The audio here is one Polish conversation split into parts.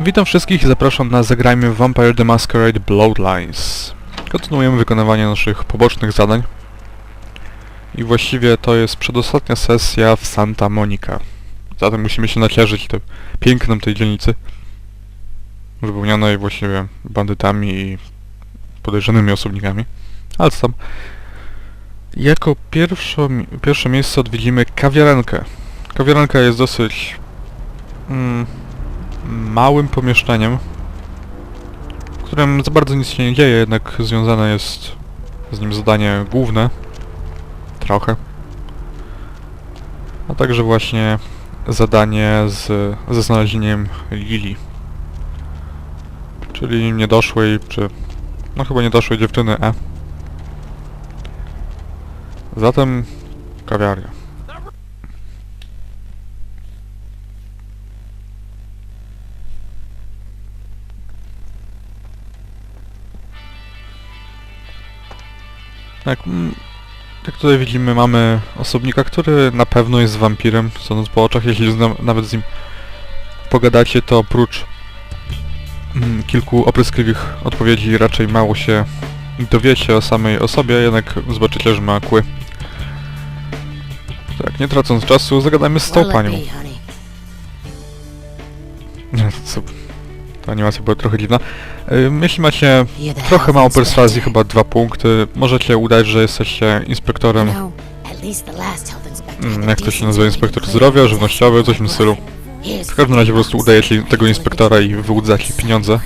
Witam wszystkich i zapraszam na zagrajmy Vampire the Masquerade Bloodlines. Kontynuujemy wykonywanie naszych pobocznych zadań. I właściwie to jest przedostatnia sesja w Santa Monica. Zatem musimy się nacieszyć te, pięknem tej dzielnicy. Wypełnionej właściwie bandytami i podejrzanymi osobnikami. Ale co tam? Jako pierwszo, pierwsze miejsce odwiedzimy kawiarenkę. Kawiarenka jest dosyć... Mm, małym pomieszczeniem, w którym za bardzo nic się nie dzieje, jednak związane jest z nim zadanie główne. Trochę. A także właśnie zadanie z, ze znalezieniem Lili. Czyli niedoszłej, czy... No chyba niedoszłej dziewczyny E. Zatem kawiaria. Tak, mm, jak tutaj widzimy, mamy osobnika, który na pewno jest wampirem, sądząc po oczach. Jeśli nawet z nim pogadacie, to oprócz mm, kilku opryskliwych odpowiedzi raczej mało się dowiecie o samej osobie, jednak zobaczycie, że ma kły. Tak, nie tracąc czasu, zagadajmy z tą it panią. Ta animacja była trochę dziwna. Jeśli macie trochę mało perswazji, chyba dwa punkty, możecie udać, że jesteście inspektorem Mm, jak to się nazywa, to inspektor zdrowia, żywnościowy, coś w tym stylu. W każdym razie po prostu udajecie tego inspektora i wyłudzacie pieniądze.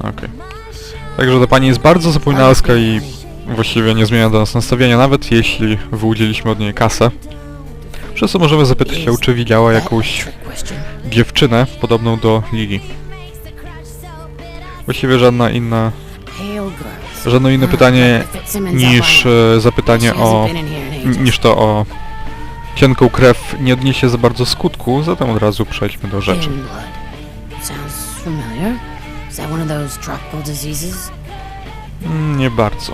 Okej. Także ta pani jest bardzo zapominalska i właściwie nie zmienia do nas nastawienia, nawet jeśli wyłudziliśmy od niej kasę. Przez co możemy zapytać się, czy widziała jakąś. Dziewczynę podobną do Lili. Właściwie żadna inna, żadne inne pytanie niż e, zapytanie o niż to o cienką krew nie odniesie za bardzo skutku, zatem od razu przejdźmy do rzeczy. Mm, Nie bardzo.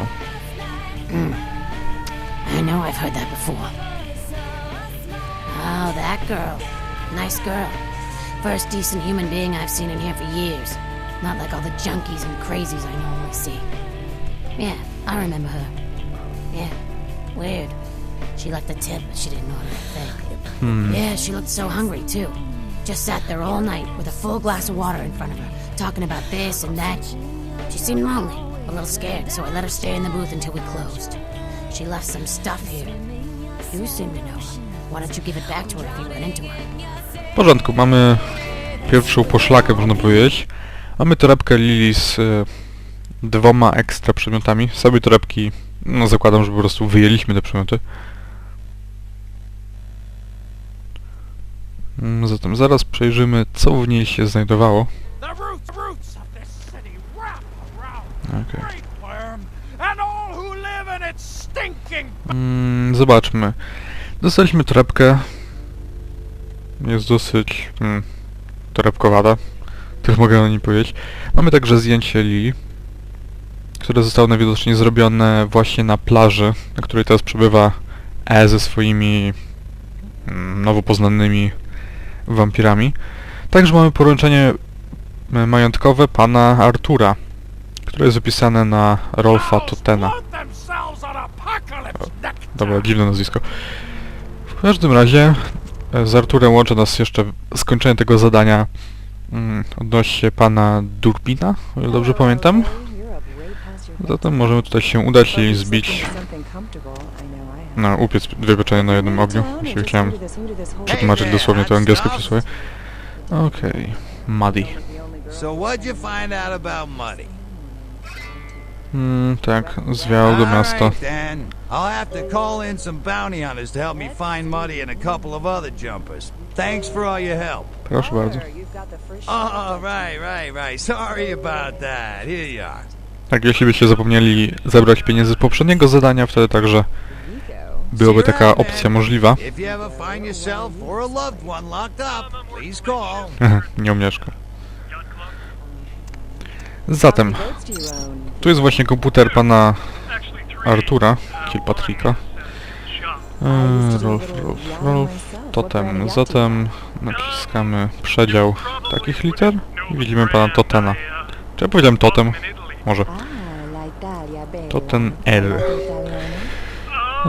I know I've heard that before. Oh, that girl. Nice girl. First decent human being I've seen in here for years. Not like all the junkies and crazies I normally see. Yeah, I remember her. Yeah, weird. She liked the tip, but she didn't order a thing. Hmm. Yeah, she looked so hungry, too. Just sat there all night with a full glass of water in front of her, talking about this and that. She seemed lonely, a little scared, so I let her stay in the booth until we closed. She left some stuff here. You seem to know her. W porządku, mamy pierwszą poszlakę, można powiedzieć. Mamy torebkę Lili z e, dwoma ekstra przedmiotami. Sobie torebki, no zakładam, że po prostu wyjęliśmy te przedmioty. Mm, Zatem zaraz przejrzymy, co w niej się znajdowało. Stinking Mm, zobaczmy. Dostaliśmy torebkę. Jest dosyć mm, torebkowata. Tyle mogę o niej powiedzieć. Mamy także zdjęcie Lili, które zostało najwidoczniej zrobione właśnie na plaży, na której teraz przebywa E ze swoimi mm, nowo poznanymi wampirami. Także mamy poręczenie e, majątkowe pana Artura, które jest opisane na Rolfa Totena. Dobra, dziwne nazwisko. W każdym razie e, z Arturem łączy nas jeszcze skończenie tego zadania mm, odnośnie pana Durbina, o ile dobrze pamiętam. Zatem możemy tutaj się udać i zbić, no, upiec dwie pieczenie na jednym ogniu, jeśli chciałem przetłumaczyć dosłownie to angielskie przysłowie. Okej, Muddy. So what'd you find out about Muddy? Mm, tak, zwiał do miasta. I'll have to call in some bounty hunters to help me find Muddy and a couple of other jumpers. Thanks for all your help. Proszę bardzo. Oh, right, right, right. Sorry about that. Here you are. Tak, jeśli byście zapomnieli zebrać pieniędzy z poprzedniego zadania, wtedy także byłaby taka opcja możliwa. If you ever find yourself or a loved one locked up, please call. Nie umieszka. Zatem, tu jest właśnie komputer pana Artura, Kilpatricka. Eee, Rolf, Rolf, Rolf. totem. Zatem naciskamy przedział takich liter i widzimy pana Totena. Czy ja powiedziałem totem? Może. To ten L.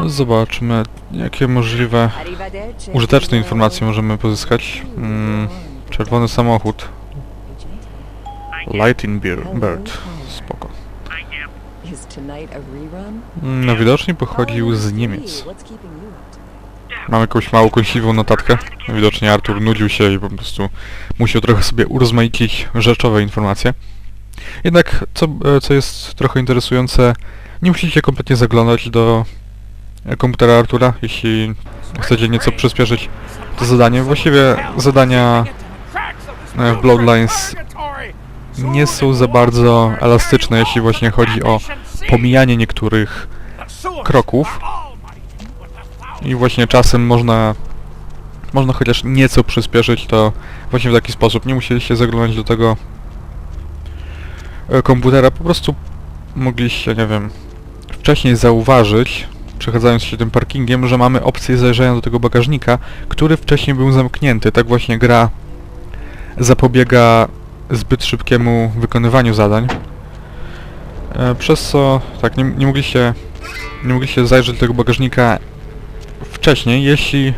Zobaczmy, jakie możliwe użyteczne informacje możemy pozyskać. Mm, czerwony samochód. Lighting Bird. Spoko. No widocznie pochodził z Niemiec. Mam jakąś małą kąśliwą notatkę. Widocznie Artur nudził się i po prostu musiał trochę sobie urozmaicić rzeczowe informacje. Jednak, co, e, co jest trochę interesujące, nie musicie kompletnie zaglądać do e, komputera Artura, jeśli chcecie nieco przyspieszyć to zadanie. Właściwie zadania e, w Bloodlines nie są za bardzo elastyczne, jeśli właśnie chodzi o pomijanie niektórych kroków. i właśnie czasem można można chociaż nieco przyspieszyć to właśnie w taki sposób. Nie musieliście zaglądać do tego e, komputera, po prostu mogliście, nie wiem, wcześniej zauważyć, przechadzając się tym parkingiem, że mamy opcję zajrzenia do tego bagażnika, który wcześniej był zamknięty. Tak właśnie gra zapobiega zbyt szybkiemu wykonywaniu zadań. E, Przez co, tak, nie, nie mogliście nie mogliście zajrzeć do tego bagażnika wcześniej, jeśli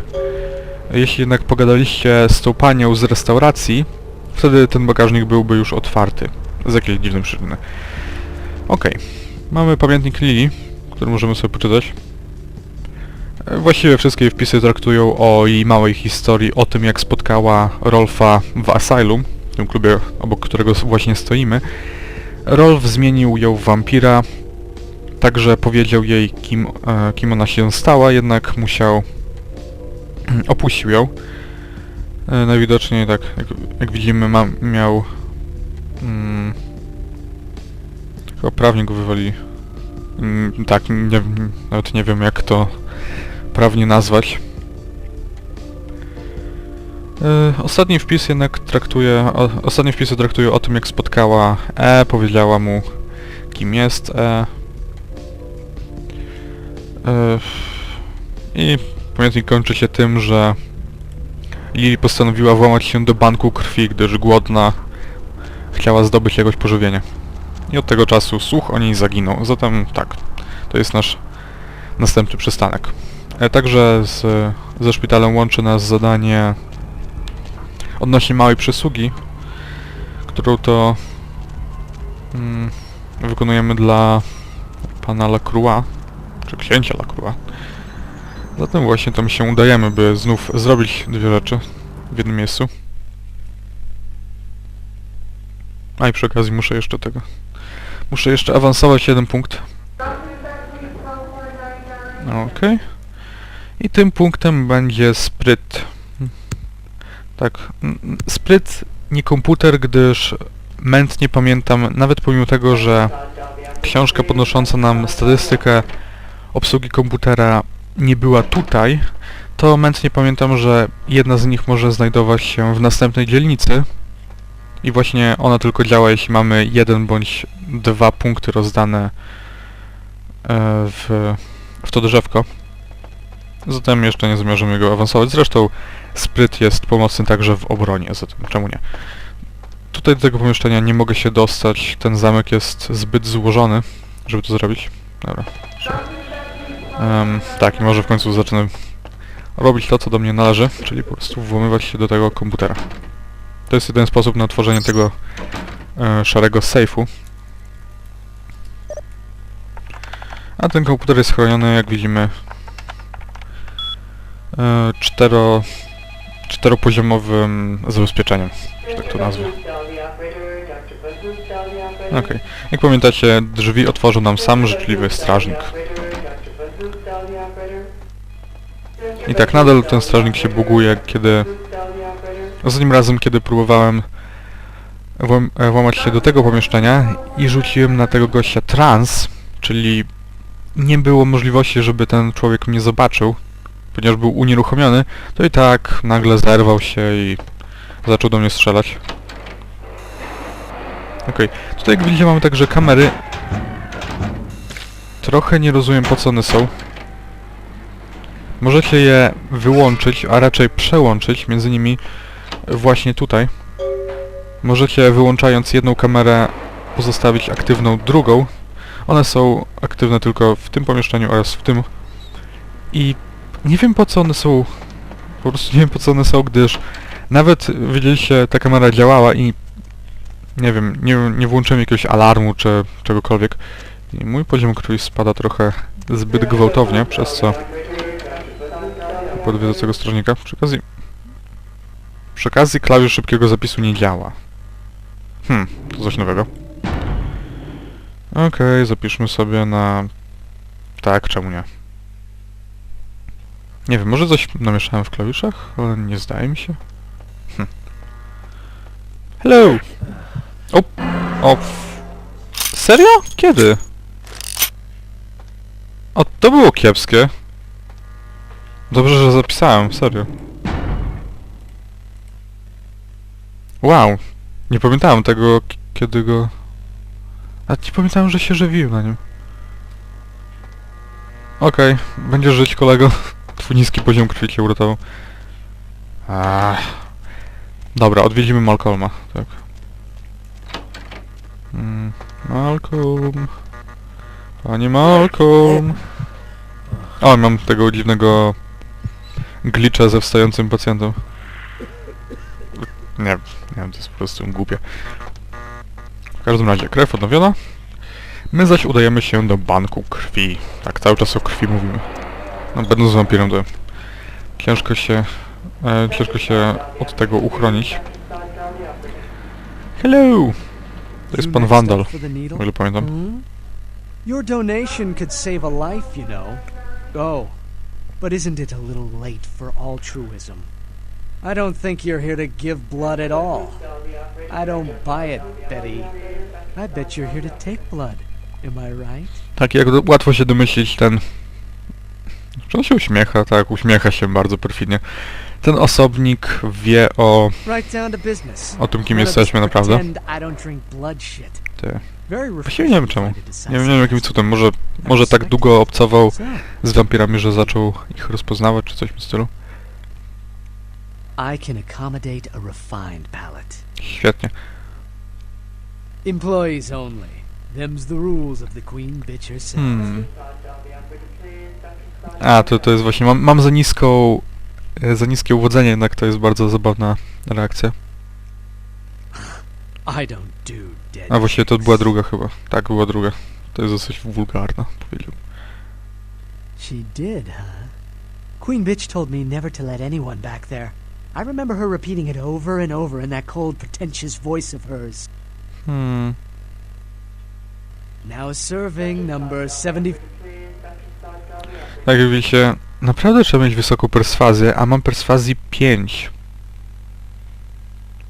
jeśli jednak pogadaliście z tą panią z restauracji, wtedy ten bagażnik byłby już otwarty. Z jakiejś dziwnej przyczyny. Okej. Mamy pamiętnik Lili, który możemy sobie poczytać. E, Właściwie wszystkie wpisy traktują o jej małej historii, o tym jak spotkała Rolfa w Asylum, w tym klubie, obok którego właśnie stoimy. Rolf zmienił ją w wampira, także powiedział jej, kim, e, kim ona się stała, jednak musiał... opuścił ją. E, najwidoczniej tak, jak, jak widzimy, ma, miał... Mm, chyba wywali. Mm, tak, nie, nawet nie wiem jak to prawnie nazwać. E, Ostatni wpis jednak traktuje, o, wpisy traktują o tym jak spotkała E, powiedziała mu kim jest E. E, I pamiętnik kończy się tym, że Lili postanowiła włamać się do banku krwi, gdyż głodna chciała zdobyć jakoś pożywienie. I od tego czasu słuch o niej zaginął. Zatem tak, to jest nasz następny przystanek. E, Także z, ze szpitalem łączy nas zadanie odnośnie małej przysługi, którą to mm, wykonujemy dla pana Lacroix, czy księcia Lacroix. Zatem właśnie tam się udajemy, by znów zrobić dwie rzeczy w jednym miejscu. A i przy okazji muszę jeszcze tego... Muszę jeszcze awansować jeden punkt. Okej. I tym punktem będzie spryt. Tak, spryt nie komputer, gdyż mętnie pamiętam, nawet pomimo tego, że książka podnosząca nam statystykę obsługi komputera nie była tutaj, to mętnie pamiętam, że jedna z nich może znajdować się w następnej dzielnicy i właśnie ona tylko działa, jeśli mamy jeden bądź dwa punkty rozdane e, w, w to drzewko. Zatem jeszcze nie zamierzamy go awansować. Zresztą spryt jest pomocny także w obronie, zatem czemu nie? Tutaj do tego pomieszczenia nie mogę się dostać. Ten zamek jest zbyt złożony, żeby to zrobić. Dobra. Em, tak, i może w końcu zacznę robić to, co do mnie należy, czyli po prostu włamywać się do tego komputera. To jest jeden sposób na otworzenie tego e, szarego sejfu. A ten komputer jest chroniony, jak widzimy, e, cztero, czteropoziomowym zabezpieczeniem, że tak to nazwę. Okej. Jak pamiętacie, drzwi otworzył nam sam życzliwy strażnik. I tak nadal ten strażnik się buguje, kiedy... Ostatnim razem, kiedy próbowałem e, włamać się do tego pomieszczenia i rzuciłem na tego gościa trans, czyli nie było możliwości, żeby ten człowiek mnie zobaczył, ponieważ był unieruchomiony, to i tak nagle zerwał się i zaczął do mnie strzelać. Okej, tutaj jak widzicie mamy także kamery. Trochę nie rozumiem po co one są. możecie je wyłączyć, a raczej przełączyć między nimi właśnie tutaj. Możecie wyłączając jedną kamerę pozostawić aktywną drugą. One są aktywne tylko w tym pomieszczeniu oraz w tym. I nie wiem po co one są. Po prostu nie wiem po co one są, gdyż nawet widzieliście ta kamera działała i nie wiem, nie, nie włączyłem jakiegoś alarmu czy czegokolwiek. I mój poziom krwi spada trochę zbyt gwałtownie, przez co podwiedzę tego strażnika. Przy okazji... Przy okazji klawisz szybkiego zapisu nie działa. Hmm, to coś nowego. Okej, zapiszmy sobie na... Tak, czemu nie? Nie wiem, może coś namieszałem w klawiszach, ale nie zdaje mi się. Hm. Hello! O! O! Serio? Kiedy? O, to było kiepskie. Dobrze, że zapisałem, serio. Wow. Nie pamiętałem tego, kiedy go... A nie pamiętałem, że się żywiłem na nim. Okej, będziesz żyć, kolego. Twój niski poziom krwi cię uratował. Ach. Dobra, odwiedzimy Malcolma, tak. Mm, Malcolm... Panie Malcolm... O, mam tego dziwnego... glitcha ze wstającym pacjentem. Nie, nie wiem, to jest po prostu głupie. W każdym razie, krew odnowiona. My zaś udajemy się do banku krwi. Tak, cały czas o krwi mówimy. No, będąc wampirem, to ciężko się, e, ciężko się od tego uchronić. Hello! To jest pan Wandal, o ile pamiętam. Hmm? Your donation could save a life, you know. Oh, but isn't it a little late for altruism? I don't think you're here to give blood at all. I don't buy it, Betty. I bet you're here to take blood. Am I right? Tak, jak łatwo się domyślić, ten... Czy on się uśmiecha? Tak, uśmiecha się bardzo perfidnie. Ten osobnik wie o... O tym, kim jesteśmy naprawdę. Ty. Właściwie nie wiem czemu. Nie wiem, nie wiem jakim cudem. Może, może tak długo obcował z wampirami, że zaczął ich rozpoznawać, czy coś w tym stylu. Świetnie. Employees only. Them's the rules of the queen bitch herself. Hmm. A, to, to jest właśnie... Mam, mam za niską... e, Za niskie uwodzenie, jednak to jest bardzo zabawna reakcja. A właściwie to była druga chyba. Tak, była druga. To jest dosyć wulgarna, powiedziałbym. She did, huh? Queen bitch told me never to let anyone back there. I remember her repeating it over and over in that cold, pretentious voice of hers. Hmm. Now serving number 70. Tak jak widzicie, naprawdę trzeba mieć wysoką perswazję, a mam perswazji 5.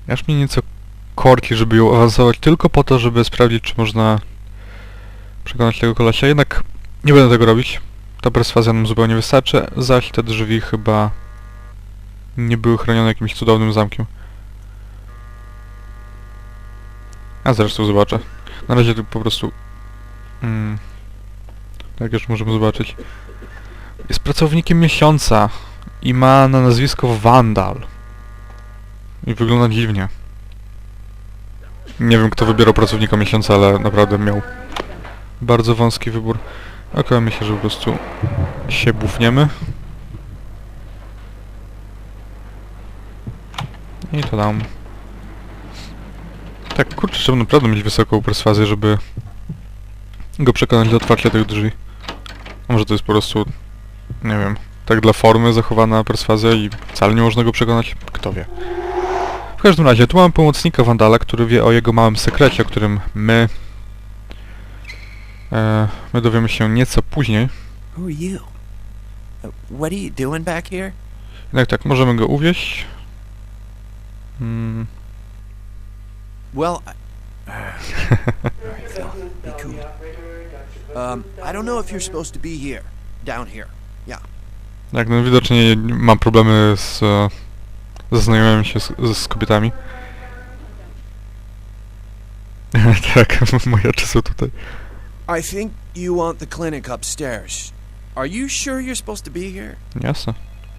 Aż mnie nieco korki, żeby ją awansować tylko po to, żeby sprawdzić, czy można przekonać tego kolesia. Jednak nie będę tego robić. Ta perswazja nam zupełnie wystarczy, zaś te drzwi chyba nie były chronione jakimś cudownym zamkiem. A zresztą zobaczę. Na razie tu po prostu... Mm, tak już możemy zobaczyć. Jest pracownikiem miesiąca i ma na nazwisko Vandal. I wygląda dziwnie. Nie wiem kto wybierał pracownika miesiąca, ale naprawdę miał bardzo wąski wybór. Okej, myślę, że po prostu się bufniemy. I to dam. Tak, kurczę, trzeba naprawdę mieć wysoką perswazję, żeby go przekonać do otwarcia tych drzwi. A może to jest po prostu, nie wiem, tak dla formy zachowana perswazja i wcale nie można go przekonać? Kto wie. W każdym razie, tu mamy pomocnika Wandala, który wie o jego małym sekrecie, o którym my... E, my dowiemy się nieco później. Who are you? What are you doing back here? Jednak tak, możemy go uwieść. Mm, Well, I... Alright, Phil, be cool. Um, I don't know if you're supposed to be here. Down here. Tak, no widocznie mam problemy z... E, ze znajomym się z, z kobietami. tak, moje oczy są tutaj. I think you want the clinic upstairs. Are you sure you're supposed to be here? Jasne.